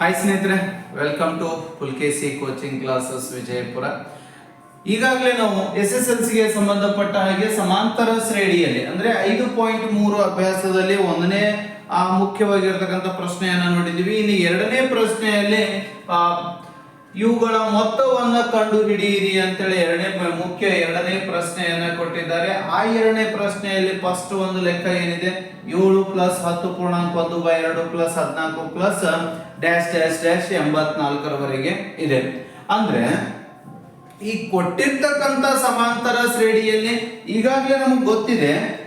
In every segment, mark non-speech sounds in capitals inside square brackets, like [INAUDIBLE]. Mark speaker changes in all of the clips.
Speaker 1: Hi ಸ್ನೇಹಿತರೆ welcome to Pulakeshi coaching classes Vijayapura. ಈಗಾಗಲೇ ನಾವು ಎಸ್ ಎಸ್ ಎಲ್ ಸಿಗೆ ಸಂಬಂಧಪಟ್ಟ ಹಾಗೆ ಸಮಾಂತರ ಶ್ರೇಣಿಯಲ್ಲಿ, ಅಂದ್ರೆ ಐದು ಪಾಯಿಂಟ್ ಮೂರು ಅಭ್ಯಾಸದಲ್ಲಿ ಒಂದನೇ, ಆ, ಮುಖ್ಯವಾಗಿರ್ತಕ್ಕಂಥ ಪ್ರಶ್ನೆಯನ್ನ ನೋಡಿದ್ವಿ ಇನ್ನು ಎರಡನೇ ಪ್ರಶ್ನೆಯಲ್ಲಿ, ಆ ಇವುಗಳ ಮೊತ್ತವನ್ನು ಕಂಡು ಹಿಡಿಯಿರಿ ಅಂತೇಳಿ ಎರಡನೇ ಮುಖ್ಯ ಎರಡನೇ ಪ್ರಶ್ನೆಯನ್ನ ಕೊಟ್ಟಿದ್ದಾರೆ. ಆ ಎರಡನೇ ಪ್ರಶ್ನೆಯಲ್ಲಿ ಫಸ್ಟ್ ಒಂದು ಲೆಕ್ಕ ಏನಿದೆ? ಏಳು ಪ್ಲಸ್ ಹತ್ತು ಪೂರ್ಣಾಂಕ ಒಂದು ಬೈ ಎರಡು ಪ್ಲಸ್ ಹದಿನಾಲ್ಕು ಪ್ಲಸ್ ಡ್ಯಾಶ್ ಡ್ಯಾಶ್ ಡ್ಯಾಶ್ ಎಂಬತ್ನಾಲ್ಕರವರೆಗೆ ಇದೆ. ಅಂದ್ರೆ, ಈ ಕೊಟ್ಟಿರ್ತಕ್ಕಂಥ ಸಮಾಂತರ ಶ್ರೇಣಿಯಲ್ಲಿ ಈಗಾಗಲೇ ನಮ್ಗೆ ಗೊತ್ತಿದೆ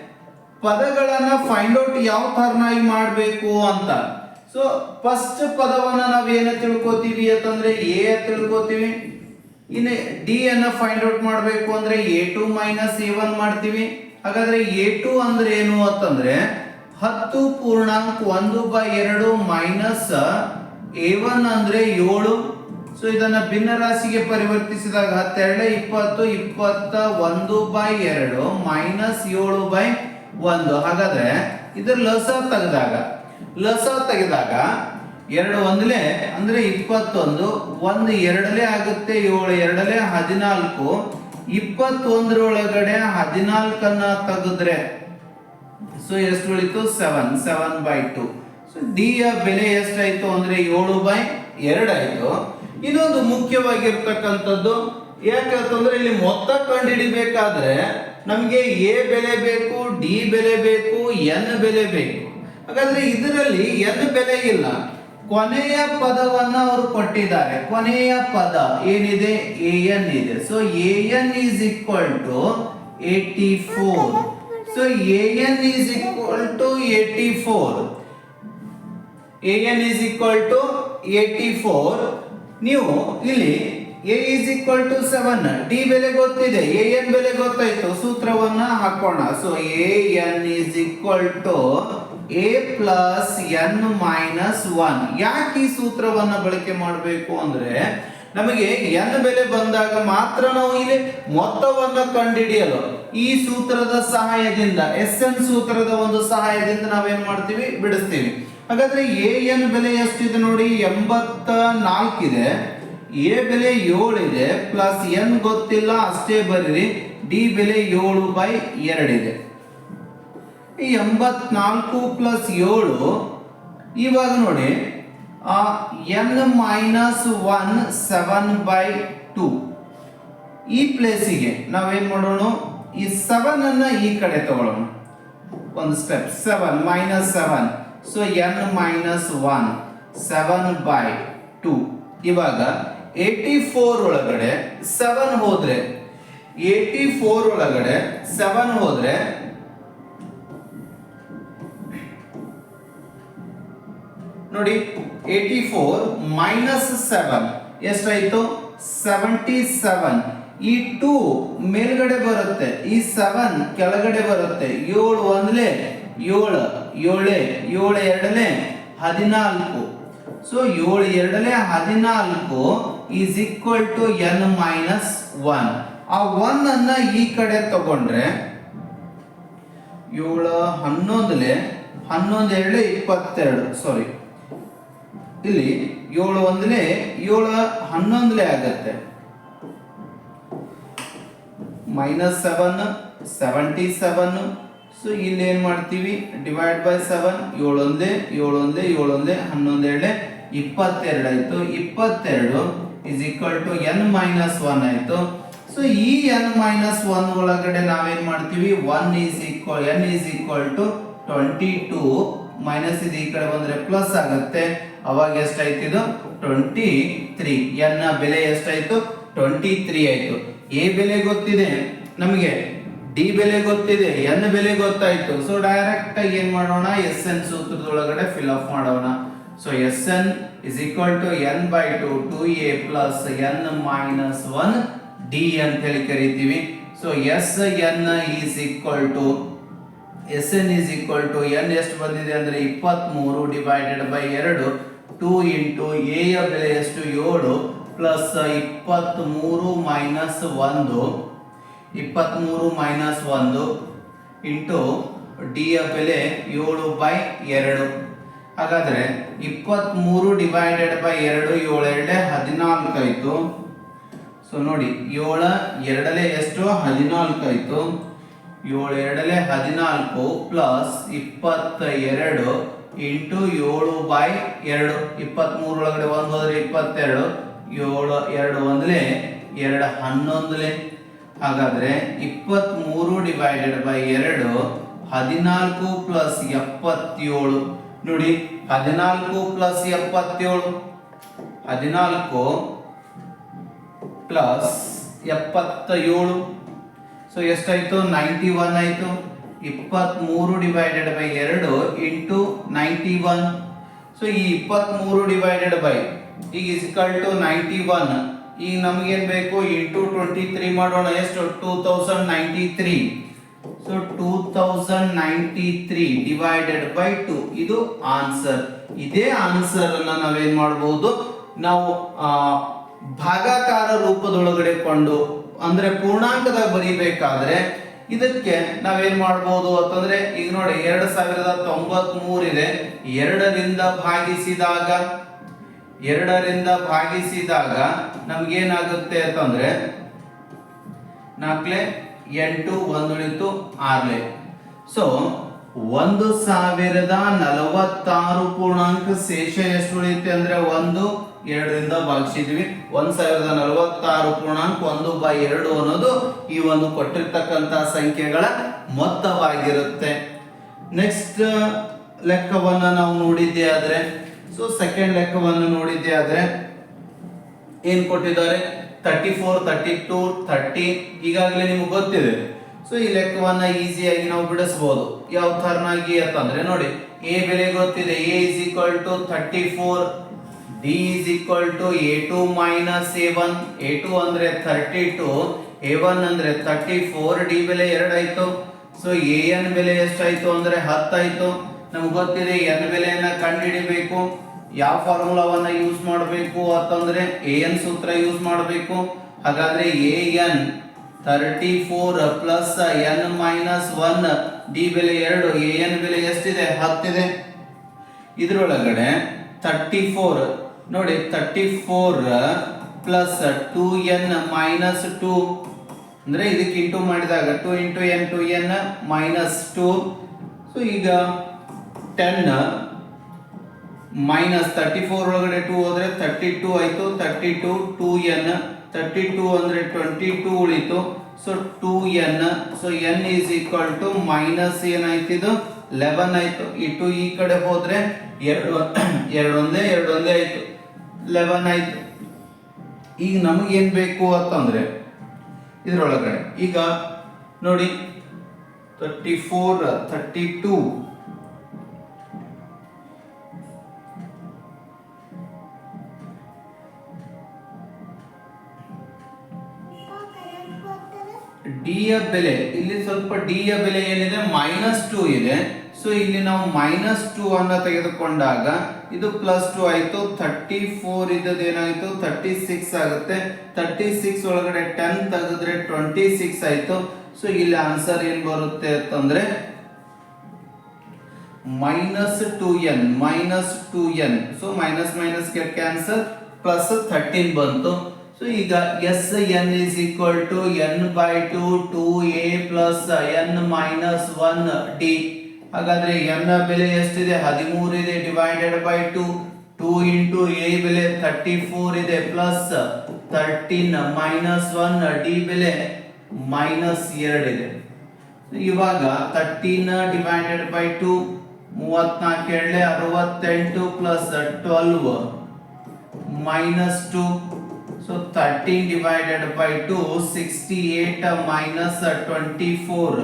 Speaker 1: ಪದಗಳನ್ನ ಫೈಂಡ್ ಔಟ್ ಯಾವ ತರನಾಗಿ ಮಾಡಬೇಕು ಅಂತ. ಸೊ ಫಸ್ಟ್ ಪದವನ್ನ ನಾವೇನ ತಿಳ್ಕೊತೀವಿ ಅಂತಂದ್ರೆ ಎ ತಿಳ್ಕೊತೀವಿ. ಇನ್ನು ಡಿ ಅನ್ನ ಫೈಂಡ್ ಔಟ್ ಮಾಡಬೇಕು ಅಂದ್ರೆ a two minus a one ಮಾಡ್ತೀವಿ. ಹಾಗಾದ್ರೆ ಎ ಟು ಅಂದ್ರೆ ಏನು ಅಂತಂದ್ರೆ ಹತ್ತು ಪೂರ್ಣಾಂಕ ಒಂದು ಬೈ ಎರಡು ಮೈನಸ್ ಎ ಒನ್ ಅಂದ್ರೆ ಏಳು. ಸೊ ಇದನ್ನ ಭಿನ್ನ ರಾಶಿಗೆ ಪರಿವರ್ತಿಸಿದಾಗ ಹತ್ತೆರಡು, ಇಪ್ಪತ್ತು, ಇಪ್ಪತ್ತ ಒಂದು ಬೈ ಎರಡು ಮೈನಸ್ ಏಳು ಬೈ ಒಂದು. ಹಾಗಾದ್ರೆ ಇದ್ರ ಲಸ ತೆಗೆದಾಗ ಲಸ ತೆಗೆದಾಗ ಎರಡು ಒಂದಲೇ, ಅಂದ್ರೆ ಇಪ್ಪತ್ತೊಂದು, ಒಂದು ಎರಡಲೇ ಆಗುತ್ತೆ, ಏಳು ಎರಡಲೇ ಹದಿನಾಲ್ಕು, ಇಪ್ಪತ್ತೊಂದರೊಳಗಡೆ ಹದಿನಾಲ್ಕನ್ನ ತೆಗೆದ್ರೆ ಸೊ ಎಷ್ಟು ಉಳಿತು seven seven by two so d ಯ ಬೆಲೆ ಎಷ್ಟಾಯ್ತು? ಅಂದ್ರೆ ಏಳು ಬೈ ಎರಡಾಯ್ತು ಇನ್ನೊಂದು ಮುಖ್ಯವಾಗಿರ್ತಕ್ಕಂಥದ್ದು ಯಾಕಂತಂದ್ರೆ ಇಲ್ಲಿ ಮೊತ್ತ ಕಂಡುಹಿಡಿಬೇಕಾದ್ರೆ ನಮಗೆ ಎ ಬೆಲೆ ಬೇಕು ಡಿ ಬೆಲೆ ಬೇಕು ಎನ್ ಬೆಲೆ ಬೇಕು. ಹಾಗಾದ್ರೆ ಇದರಲ್ಲಿ ಎನ್ ಬೆಲೆ ಇಲ್ಲ? ಕೊನೆಯ ಪದವನ್ನ ಅವರು ಕೊಟ್ಟಿದ್ದಾರೆ. ಕೊನೆಯ ಪದ ಏನಿದೆ? ಎ ಎನ್ ಇದೆ. So a n is equal to eighty four so a n is equal to eighty four a n is equal to eighty four ನೀವು ಇಲ್ಲಿ a is equal to seven d ಬೆಲೆ ಗೊತ್ತಿದೆ. A n ಬೆಲೆ ಗೊತ್ತಾಯ್ತು. ಸೂತ್ರವನ್ನ ಹಾಕೋಣ. So a n is equal to a plus n minus one ಯಾಕೆ ಈ ಸೂತ್ರವನ್ನ ಬಳಕೆ ಮಾಡಬೇಕು ಅಂದ್ರೆ ನಮಗೆ ಎನ್ ಬೆಲೆ ಬಂದಾಗ ಮಾತ್ರ ನಾವು ಇಲ್ಲಿ ಮೊತ್ತವನ್ನ ಕಂಡುಹಿಡಿಯಲು ಈ ಸೂತ್ರದ ಸಹಾಯದಿಂದ ಎಸ್ ಎನ್ ಸೂತ್ರದ ಒಂದು ಸಹಾಯದಿಂದ ನಾವೇನ್ ಮಾಡ್ತೀವಿ? ಬಿಡಿಸ್ತೀವಿ. ಹಾಗಾದ್ರೆ ಎ ಎನ್ ಬೆಲೆ ಎಷ್ಟಿದೆ ನೋಡಿ? ಎಂಬತ್ತ ನಾಲ್ಕಿದೆ ಎ ಬೆಲೆ ಏಳಿದೆ ಪ್ಲಸ್ ಎನ್ ಗೊತ್ತಿಲ್ಲ, ಅಷ್ಟೇ ಬರ್ರಿ. ಡಿ ಬೆಲೆ ಏಳು ಬೈ ಎರಡಿದೆ. ಈ ಎಂಬತ್ನಾಲ್ಕು ಪ್ಲಸ್ ಏಳು. ಇವಾಗ ನೋಡಿ n minus one seven by two ಈ ಪ್ಲೇಸಿಗೆ ನಾವೇನು ಮಾಡೋಣ? ಈ ಸೆವೆನ್ ಅನ್ನು ಈ ಕಡೆ ತಗೊಳ್ಳೋಣ. ಒಂದು step seven minus seven so n minus one seven by two ಇವಾಗ ಏಟಿ ಫೋರ್ ಒಳಗಡೆ ಸೆವೆನ್ ಹೋದರೆ ಏಯ್ಟಿ ಫೋರ್ ಒಳಗಡೆ ಸೆವೆನ್ ಹೋದ್ರೆ ನೋಡಿ ಏಟಿ ಫೋರ್ ಮೈನಸ್ ಸೆವೆನ್ ಎಷ್ಟಾಯ್ತು? ಸೆವೆಂಟಿ ಸೆವೆನ್ ಈ ಟೂ ಮೇಲ್ಗಡೆ ಬರುತ್ತೆ, ಈ ಸೆವೆನ್ ಕೆಳಗಡೆ ಬರುತ್ತೆ. ಏಳು ಒಂದ್ಲೆ ಏಳು, ಏಳೆ, ಏಳು ಎರಡಲೆ ಹದಿನಾಲ್ಕು. ಸೊ ಏಳು ಎರಡಲೆ ಹದಿನಾಲ್ಕು is equal to n minus one ಆ ಒನ್ ಅನ್ನ ಈ ಕಡೆ ತಗೊಂಡ್ರೆ, ಏಳು ಹನ್ನೊಂದಲೆ, ಹನ್ನೊಂದು ಎರಡು ಇಪ್ಪತ್ತೆರಡು. ಸಾರಿ ಇಲ್ಲಿ ಏಳು ಒಂದಲೇ ಏಳು ಹನ್ನೊಂದಲೇ ಆಗತ್ತೆ. Minus seven seventy seven so ಇಲ್ಲಿ ಏನ್ ಮಾಡ್ತೀವಿ? ಡಿವೈಡ್ ಬೈ ಸೆವೆನ್ ಏಳೊಂದೇ ಏಳೊಂದೇ ಏಳೊಂದೇ ಹನ್ನೊಂದು ಇಪ್ಪತ್ತೆರಡು ಆಯ್ತು. ಇಪ್ಪತ್ತೆರಡು is equal to n minus one ಆಯ್ತು. ಸೊ ಈ ಎನ್ ಮೈನಸ್ ಒನ್ ಒಳಗಡೆ ನಾವೇನ್ ಮಾಡ್ತೀವಿ? One is equal n is equal to twenty two minus ಇದು ಈ ಕಡೆ ಬಂದ್ರೆ ಪ್ಲಸ್ ಆಗುತ್ತೆ. ಅವಾಗ ಎಷ್ಟಾಯ್ತು ಇದು ಟ್ವೆಂಟಿ ತ್ರೀ ಎನ್ನ ಬೆಲೆ ಎಷ್ಟಾಯ್ತು? ಟ್ವೆಂಟಿ ತ್ರೀ ಆಯ್ತು. ಎ ಬೆಲೆ ಗೊತ್ತಿದೆ ನಮಗೆ. ಡಿ ಬೆಲೆ ಗೊತ್ತಿದೆ. ಎನ್ ಬೆಲೆ ಗೊತ್ತಾಯ್ತು. ಸೊ ಡೈರೆಕ್ಟ್ ಆಗಿ ಏನ್ ಮಾಡೋಣ? ಎಸ್ ಎನ್ ಸೂತ್ರದೊಳಗಡೆ ಫಿಲ್ ಅಪ್ ಮಾಡೋಣ. So s n is equal to n by two two a plus n minus one d ಅಂತ ಹೇಳಿ ಕರಿತೀವಿ. So s n is equal to s n is equal to n ಎಷ್ಟು ಬಂದಿದೆ ಅಂದರೆ ಇಪ್ಪತ್ತ್ಮೂರು divided by ಎರಡು two into a ಬೆಲೆ ಎಷ್ಟು? ಏಳು ಪ್ಲಸ್ ಇಪ್ಪತ್ತ್ಮೂರು ಮೈನಸ್ ಒಂದು ಇಪ್ಪತ್ತ್ಮೂರು ಮೈನಸ್ ಒಂದು ಇಂಟು ಡಿ ಯ ಬೆಲೆ ಏಳು ಬೈ ಎರಡು. ಹಾಗಾದರೆ ಇಪ್ಪತ್ತ್ಮೂರು ಡಿವೈಡೆಡ್ ಬೈ ಎರಡು, ಏಳು ಎರಡೇ ಹದಿನಾಲ್ಕು ಆಯಿತು. ಸೊ ನೋಡಿ, ಏಳ ಎರಡಲೇ ಎಷ್ಟು? ಹದಿನಾಲ್ಕು ಆಯ್ತು. ಏಳು ಎರಡಲೆ ಹದಿನಾಲ್ಕು ಪ್ಲಸ್ ಇಪ್ಪತ್ತ ಎರಡು ಇಂಟು ಏಳು ಬೈ ಎರಡು. ಇಪ್ಪತ್ತ್ಮೂರೊಳಗಡೆ ಒಂದು ಹೋದ್ರೆ ಇಪ್ಪತ್ತೆರಡು. ಏಳು, ಎರಡು ಒಂದಲೇ, ಎರಡು ಹನ್ನೊಂದಲೆ. ಹಾಗಾದ್ರೆ ಇಪ್ಪತ್ತ್ಮೂರು ಡಿವೈಡೆಡ್ ಬೈ ಎರಡು, ಹದಿನಾಲ್ಕು ಪ್ಲಸ್ ಎಪ್ಪತ್ತೇಳು. ನೋಡಿ, ಹದಿನಾಲ್ಕು ಪ್ಲಸ್ ಎಪ್ಪತ್ತೇಳು. ಹದಿನಾಲ್ಕು ಪ್ಲಸ್ ಎಪ್ಪತ್ತ ಏಳು ಸೊ ಎಷ್ಟಾಯಿತು ನೈಂಟಿ ಒನ್ ಆಯಿತು. ಇಪ್ಪತ್ತ್ಮೂರು ಡಿವೈಡೆಡ್ ಬೈ ಎರಡು ಇಂಟು ನೈಂಟಿ ಒನ್ ಸೊ ಈ ಇಪ್ಪತ್ತ್ಮೂರು ಡಿವೈಡೆಡ್ ಬೈ ಈಗ ಇಸ್ಕಲ್ ಟು ನೈಂಟಿ ಒನ್ ಈಗ ನಮಗೇನು ಬೇಕು? ಇಂಟು ಟ್ವೆಂಟಿ ತ್ರೀ ಮಾಡೋಣ. ಎಷ್ಟು two thousand ninety three so two thousand ninety three divided by two ಇದು ಆನ್ಸರ್ ಇದೇ ಆನ್ಸರ್ ಅನ್ನ ನಾವೇನ್ ಮಾಡಬಹುದು ನಾವು ಭಾಗಾಕಾರ ರೂಪದೊಳಗಡೆ ಕೊಂಡು ಅಂದ್ರೆ ಪೂರ್ಣಾಂಕದಾಗ ಬರೀಬೇಕಾದ್ರೆ ಇದಕ್ಕೆ ನಾವೇನ್ ಮಾಡ್ಬೋದು ಅಂತಂದ್ರೆ, ಈಗ ನೋಡಿ ಎರಡ್ ಸಾವಿರದ ತೊಂಬತ್ ಮೂರಿದೆ ಎರಡರಿಂದ ಭಾಗಿಸಿದಾಗ ಎರಡರಿಂದ ಭಾಗಿಸಿದಾಗ ನಮ್ಗೇನಾಗುತ್ತೆ ಅಂತಂದ್ರೆ, ನಾಲ್ಕಲೆ ಎಂಟು ಒಂದುಳಿತು ಆರ್ಲೆ. ಸೊ ಒಂದು ಸಾವಿರದ ನಲವತ್ತಾರು ಪೂರ್ಣಾಂಕ ಶೇಷ ಎಷ್ಟು ಉಳಿಯುತ್ತೆ ಅಂದ್ರೆ ಒಂದು ಎರಡರಿಂದ ಭಾಗಿಸಿದ್ವಿ. ಒಂದು ಸಾವಿರದ ನಲವತ್ತಾರು ಪೂರ್ಣಾಂಕ ಒಂದು ಬೈ ಎರಡು ಅನ್ನೋದು ಈ ಒಂದು ಕೊಟ್ಟಿರ್ತಕ್ಕಂಥ ಸಂಖ್ಯೆಗಳ ಮೊತ್ತವಾಗಿರುತ್ತೆ. ನೆಕ್ಸ್ಟ್ ಲೆಕ್ಕವನ್ನ ನಾವು ನೋಡಿದ್ದೆ ಆದರೆ ಸೊ ಸೆಕೆಂಡ್ ಲೆಕ್ಕವನ್ನು ನೋಡಿದ್ದೆ ಆದರೆ, ಏನ್ ಕೊಟ್ಟಿದ್ದಾರೆ? Thirty four thirty two thirty ಈಗಾಗಲೇ ನಿಮ್ಗೆ ಗೊತ್ತಿದೆ. ಸೊ ಈ ಲೆಕ್ಕವನ್ನ ಈಸಿಯಾಗಿ ನಾವು ಬಿಡಿಸಬಹುದು ಯಾವ ತರನಾಗಿ ಅಂತಂದ್ರೆ ನೋಡಿ ಎ ಬೆಲೆ ಗೊತ್ತಿದೆ. A is equal to thirty four d is equal to a two minus a a two ಅಂದರೆ ಥರ್ಟಿ ಟು ಎ ಒನ್ ಅಂದ್ರೆ ತರ್ಟಿ ಫೋರ್ ಡಿ ಬೆಲೆ ಎರಡಾಯಿತು. ಸೊ ಎ ಎನ್ ಬೆಲೆ ಎಷ್ಟಾಯಿತು ಅಂದ್ರೆ ಹತ್ತಾಯಿತು. ನಮ್ಗೆ ಗೊತ್ತಿದೆ ಎನ್ ಬೆಲೆಯನ್ನು ಕಂಡುಹಿಡಿಬೇಕು. ಯಾವ ಫಾರ್ಮುಲಾವನ್ನು ಯೂಸ್ ಮಾಡಬೇಕು ಅಂತಂದರೆ ಎ ಎನ್ ಸೂತ್ರ ಯೂಸ್ ಮಾಡಬೇಕು. ಹಾಗಾದರೆ a n thirty four plus n minus one d ಬೆಲೆ ಎರಡು ಎ ಎನ್ ಬೆಲೆ ಎಷ್ಟಿದೆ? ಹತ್ತಿದೆ. ಇದರೊಳಗಡೆ ತರ್ಟಿ ಫೋರ್ ನೋಡಿ thirty four plus two n minus two ಅಂದ್ರೆ ಇದಕ್ಕೆ ಇಂಟು ಮಾಡಿದಾಗ two into n two n minus two so ಈಗ ಟೆನ್ ಮೈನಸ್ ತರ್ಟಿ ಫೋರ್ ಒಳಗಡೆ ಟೂ ಹೋದರೆ ತರ್ಟಿ ಟೂ ಆಯ್ತು. Thirty two two n thirty two ಅಂದ್ರೆ twenty two ಉಳಿತು so two n so n is equal to minus ಏನಾಯ್ತು ಇದು? Eleven ಆಯ್ತು. ಈ ಟು ಈ ಕಡೆ ಹೋದರೆ ಎರಡು, [COUGHS] ಎರಡೊಂದೇ ಎರಡೊಂದೇ ಆಯಿತು. ಲೆವೆನ್ ಆಯ್ತು ಈಗ ನಮಗೆ ಏನ್ ಬೇಕು ಅಂತಂದರೆ ಇದರೊಳಗಡೆ. ಈಗ ನೋಡಿ thirty four thirty two d ಯ ಬೆಲೆ, ಇಲ್ಲಿ ಸ್ವಲ್ಪ ಡಿ ಯ ಬೆಲೆ ಏನಿದೆ? ಮೈನಸ್ ಟೂ ಇದೆ. ಸೊ ಇಲ್ಲಿ ನಾವು ಮೈನಸ್ ಟೂ ಅನ್ನ ತೆಗೆದುಕೊಂಡಾಗ ಇದು ಪ್ಲಸ್ ಟು ಆಯ್ತು ಥರ್ಟಿ ಫೋರ್ ಇದ್ದದ್ದು ಏನಾಯ್ತು? ಥರ್ಟಿ ಸಿಕ್ಸ್ ಆಗುತ್ತೆ. ಥರ್ಟಿ ಸಿಕ್ಸ್ ಒಳಗಡೆ ಟೆನ್ ತೆಗೆದ್ರೆ ಟ್ವೆಂಟಿ ಸಿಕ್ಸ್ ಆಯ್ತು. ಸೊ ಇಲ್ಲಿ ಆನ್ಸರ್ ಏನು ಬರುತ್ತೆ ಅಂತಂದ್ರೆ minus two n minus two n so minus minus get cancel plus thirteen ಬಂತು. ಸೊ ಈಗ s n is equal to n by two two a plus n minus one d ಹಾಗಾದ್ರೆ n ಬೆಲೆ ಎಷ್ಟಿದೆ? ಹದಿಮೂರು ಇದೆ divided by two two into a ಬೆಲೆ thirty four ಇದೆ plus thirteen minus one d ಬೆಲೆ ಮೈನಸ್ ಎರಡಿದೆ ಇವಾಗ ತರ್ಟೀನ್ ಡಿವೈಡೆಡ್ ಬೈ ಟು ಮೂವತ್ನಾಲ್ಕು ಎರಡಲೆ ಅರವತ್ತೆಂಟು plus twelve minus two so thirteen divided by two sixty eight minus twenty four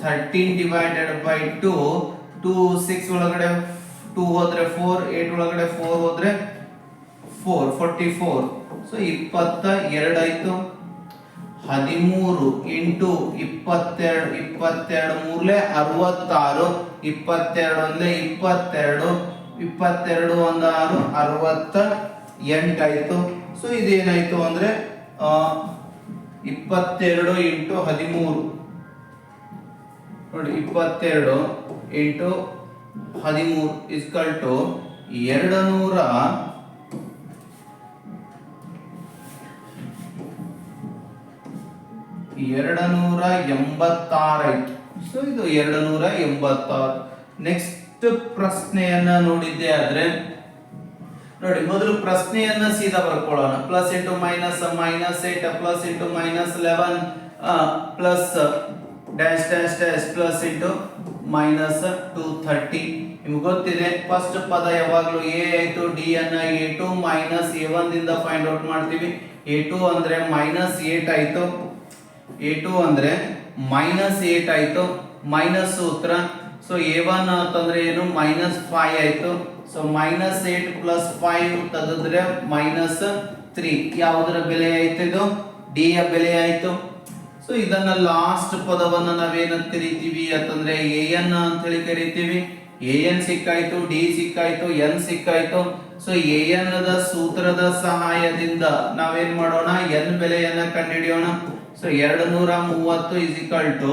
Speaker 1: thirteen divided by two two six ಒಳಗಡೆ two ಹೋದ್ರೆ four eight ಒಳಗಡೆ four ಹೋದ್ರೆ ಫೋರ್ ಫೋರ್ಟಿ ಫೋರ್ ಸೊ ಇಪ್ಪತ್ತ ಎರಡಾಯ್ತು ಹದಿಮೂರು ಇಂಟು ಇಪ್ಪತ್ತೆರಡು ಇಪ್ಪತ್ತೆರಡು ಮೂರ್ಲೆ ಅರವತ್ತಾರು, ಇಪ್ಪತ್ತೆರಡು ಒಂದೇ ಇಪ್ಪತ್ತೆರಡು ಇಪ್ಪತ್ತೆರಡು ಒಂದು ಆರು, ಅರವತ್ತ ಎಂಟಾಯ್ತು ಸೊ ಇದೇನಾಯ್ತು ಅಂದ್ರೆ ಇಪ್ಪತ್ತೆರಡು ಇಂಟು ಹದಿಮೂರು. ನೋಡಿ, ಇಪ್ಪತ್ತೆರಡು ಇಂಟು ಹದಿಮೂರು ಇಸ್ಕಲ್ ಟು ಎರಡು ನೂರ ಎರಡು ನೂರ ಎಂಬತ್ತಾರೈತು ಸೊ ಇದು ಎರಡು ನೂರ ಎಂಬತ್ತಾರು. ನೆಕ್ಸ್ಟ್ ಪ್ರಶ್ನೆಯನ್ನ ನೋಡಿದ್ದೆ ಆದ್ರೆ, ನೋಡಿ, ಮೊದಲು ಪ್ರಶ್ನೆಯನ್ನ ಸೀದಾ ಬರ್ಕೊಳ್ಳೋಣ. Plus into minus minus eight plus into minus eleven plus dash dash dash plus into minus two thirty ನಿಮ್ಗೆ ಗೊತ್ತಿದೆ ಫಸ್ಟ್ ಪದ ಯಾವಾಗಲೂ ಎ ಆಯಿತು ಡಿ ಅನ್ನ ಎ ಟು ಮೈನಸ್ ಎ ಒಂದಿಂದ ದಿಂದ ಫೈಂಡ್ ಔಟ್ ಮಾಡ್ತೀವಿ. ಎ ಟು ಅಂದರೆ ಮೈನಸ್ ಏಟ್ ಆಯಿತು. ಎ ಟು ಅಂದರೆ ಮೈನಸ್ ಏಟ್ ಆಯಿತು. ಮೈನಸ್ ಸೂತ್ರ. ಸೊ ಎ ಒನ್ ಅಂತಂದ್ರೆ ಏನು? ಮೈನಸ್ ಫೈವ್ ಆಯಿತು. So minus eight plus five ತೆಗೆದ್ರೆ ಮೈನಸ್ ತ್ರೀ ಯಾವುದರ ಬೆಲೆ ಆಯಿತು ಇದು? ಡಿ ಯ ಬೆಲೆ ಆಯ್ತು. ಸೊ ಇದನ್ನ ಲಾಸ್ಟ್ ಪದವನ್ನ ನಾವೇನಂತ ಕರಿತೀವಿ ಅಂತಂದ್ರೆ ಎ ಎನ್ ಅಂತ ಹೇಳಿ ಕರಿತೀವಿ. ಎ ಎನ್ ಸಿಕ್ಕಾಯ್ತು ಡಿ ಸಿಕ್ಕಾಯ್ತು ಎನ್ ಸಿಕ್ಕಾಯ್ತು. ಸೊ ಎ ಎನ್ ದ ಸೂತ್ರದ ಸಹಾಯದಿಂದ ನಾವೇನ್ ಮಾಡೋಣ? ಎನ್ ಬೆಲೆಯನ್ನ ಕಂಡುಹಿಡಿಯೋಣ. ಸೊ ಎರಡು ನೂರ ಮೂವತ್ತು ಇಸ್ ಟು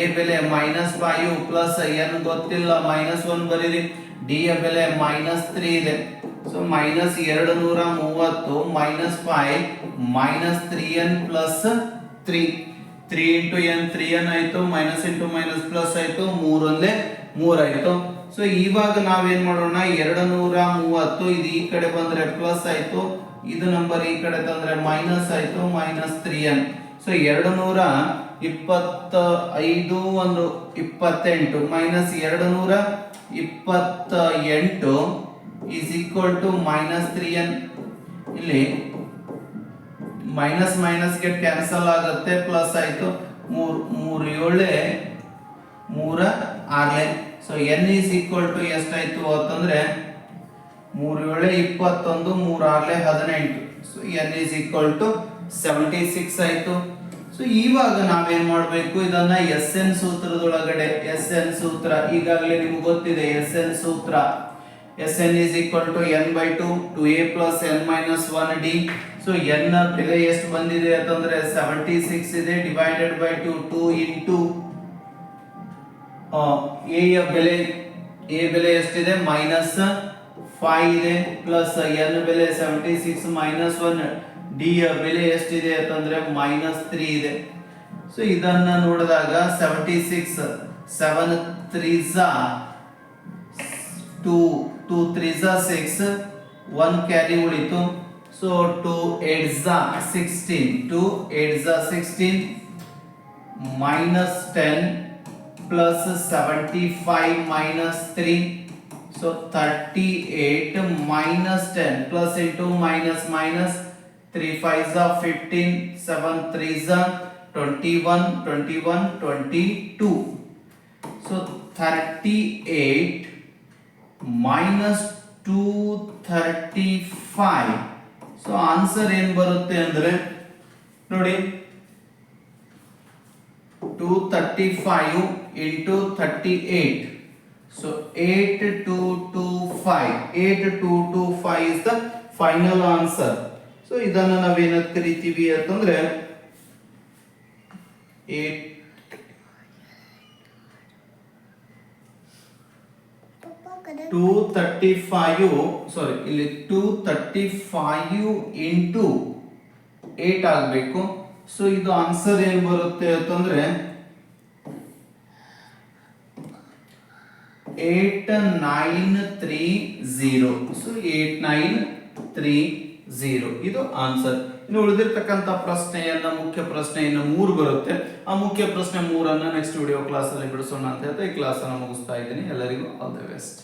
Speaker 1: ಎ ಬೆಲೆ ಮೈನಸ್ ಫೈವ್ ಪ್ಲಸ್ ಎನ್ ಗೊತ್ತಿಲ್ಲ ಮೈನಸ್ ಒನ್ ಬರೀರಿ. ಡಿ ಯ ಬೆಲೆ ಮೈನಸ್ ತ್ರೀ ಇದೆ. ಸೊ ಮೈನಸ್ ಎರಡು ನೂರ ಮೂವತ್ತು minus five minus three n plus three three into n three n ಆಯ್ತು ಮೈನಸ್ ಇಂಟು ಮೈನಸ್ ಪ್ಲಸ್ ಆಯ್ತು ಮೂರೊಂದೇ ಮೂರಾಯಿತು ಸೊ ಇವಾಗ ನಾವೇನ್ ಮಾಡೋಣ? ಎರಡು ನೂರ ಮೂವತ್ತು, ಇದು ಈ ಕಡೆ ಬಂದ್ರೆ ಪ್ಲಸ್ ಆಯ್ತು, ಇದು ನಂಬರ್ ಈ ಕಡೆ ತಂದ್ರೆ ಮೈನಸ್ ಆಯ್ತು ಮೈನಸ್ ತ್ರೀ ಎನ್ ಸೊ ಎರಡು ನೂರ ಇಪ್ಪತ್ತ ಐದು ಒಂದು ಇಪ್ಪತ್ತೆಂಟು ಮೈನಸ್ ಎರಡು ನೂರ ಇಪ್ಪತ್ತ ಎಂಟು is equal to minus three n ಇಲ್ಲಿ ಮೈನಸ್ ಮೈನಸ್ಗೆ ಕ್ಯಾನ್ಸಲ್ ಆಗುತ್ತೆ ಪ್ಲಸ್ ಆಯ್ತು. ಮೂರು ಮೂರು ಏಳೆ, ಮೂರ Harley. So n is equal to ಎಷ್ಟಾಯಿತು ಅಂತಂದ್ರೆ, ಮೂರು ಏಳೆ ಇಪ್ಪತ್ತೊಂದು, ಮೂರು ಆರ್ಲೆ ಹದಿನೆಂಟು. So n is equal to seventy six ಆಯಿತು. ಸೊ ಇವಾಗ ನಾವೇನು ಮಾಡಬೇಕು? ಇದನ್ನ ಎಸ್ ಎನ್ ಸೂತ್ರದೊಳಗಡೆ, ಎಸ್ ಎನ್ ಸೂತ್ರ, ಈಗಾಗಲೇ ನಿಮ್ಗೆ ಗೊತ್ತಿದೆ, ಎಸ್ ಎನ್ ಸೂತ್ರ. S n is equal to n by two two a plus n minus one d so ಎನ್ನ ಬೆಲೆ ಎಷ್ಟು ಬಂದಿದೆ ಅಂತಂದ್ರೆ ಸೆವೆಂಟಿ ಸಿಕ್ಸ್ ಇದೆ divided by two two into a ಬೆಲೆ ಎ ಬೆಲೆ ಎಷ್ಟಿದೆ? ಮೈನಸ್ ಫೈವ್ ಇದೆ ಪ್ಲಸ್ ಎನ್ ಬೆಲೆ seventy six minus one d ಬೆಲೆ ಎಷ್ಟಿದೆ ಅಂತಂದ್ರೆ ಮೈನಸ್ ತ್ರೀ ಇದೆ. ಸೊ ಇದನ್ನ ನೋಡಿದಾಗ seventy six seven three two two three six one carry ಉಳಿತು. So two eight sixteen two eight sixteen minus ten plus seventy five minus three so thirty eight minus ten plus into minus minus three five Jha fifteen seven three Jha twenty one twenty one twenty two so answer ಏನ್ ಬರುತ್ತೆ ಅಂದ್ರೆ, ನೋಡಿ two thirty five into thirty eight so eight two two five eight two two five is the final answer so ಇದನ್ನು ನಾವೇನಂತ ಕರಿತೀವಿ ಅಂತಂದ್ರೆ eight two thirty five sorry ಇಲ್ಲಿ two thirty five into eight ಆಗಬೇಕು. ಸೊ ಇದು answer ಏನು ಬರುತ್ತೆ ಅಂತಂದ್ರೆ eight nine three zero so eight nine three zero ಇದು ಆನ್ಸರ್ ಇನ್ನು ಉಳಿದಿರ್ತಕ್ಕಂಥ ಪ್ರಶ್ನೆಯನ್ನ, ಮುಖ್ಯ ಪ್ರಶ್ನೆಯನ್ನು ಮೂರು ಬರುತ್ತೆ. ಆ ಮುಖ್ಯ ಪ್ರಶ್ನೆ ಮೂರನ್ನ ನೆಕ್ಸ್ಟ್ ವಿಡಿಯೋ ಕ್ಲಾಸಲ್ಲಿ ಬಿಡಿಸೋಣ ಅಂತ ಹೇಳ್ತಾ ಈ ಕ್ಲಾಸನ್ನು ಮುಗಿಸ್ತಾ ಇದ್ದೀನಿ. ಎಲ್ಲರಿಗೂ ಆಲ್ ದಿ ಬೆಸ್ಟ್